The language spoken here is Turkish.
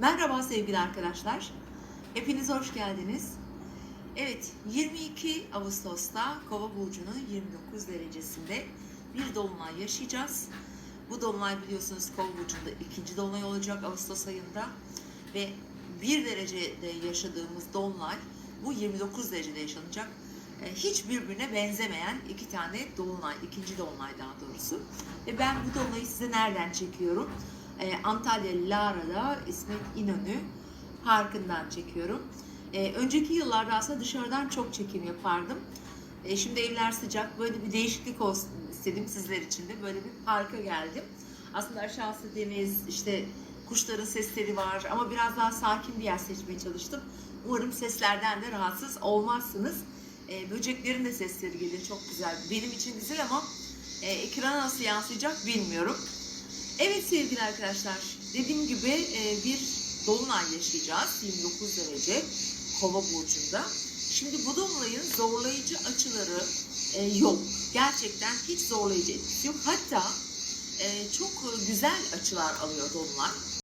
Merhaba sevgili arkadaşlar. Hepiniz hoş geldiniz. Evet, 22 Ağustos'ta Kova burcunun 29 derecesinde bir dolunay yaşayacağız. Bu dolunay biliyorsunuz Kova burcunda ikinci dolunay olacak Ağustos ayında ve 1 derecede yaşadığımız dolunay bu 29 derecede yaşanacak. E, Hiç birbirine benzemeyen iki tane dolunay, ikinci dolunay daha doğrusu. Ve ben bu dolunayı size nereden çekiyorum? E, Antalya Lara'da İsmet İnönü Parkı'ndan çekiyorum. E, önceki yıllarda aslında dışarıdan çok çekim yapardım. E, şimdi evler sıcak, böyle bir değişiklik olsun istedim sizler için de. Böyle bir parka geldim. Aslında aşağısı deniz, işte kuşların sesleri var ama biraz daha sakin bir yer seçmeye çalıştım. Umarım seslerden de rahatsız olmazsınız. E, böceklerin de sesleri gelir, çok güzel. Benim için güzel ama e, ekrana nasıl yansıyacak bilmiyorum. Evet sevgili arkadaşlar, dediğim gibi e, bir dolunay yaşayacağız. 29 derece kova burcunda. Şimdi bu dolunayın zorlayıcı açıları e, yok. Gerçekten hiç zorlayıcı etkisi yok. Hatta e, çok güzel açılar alıyor dolunay.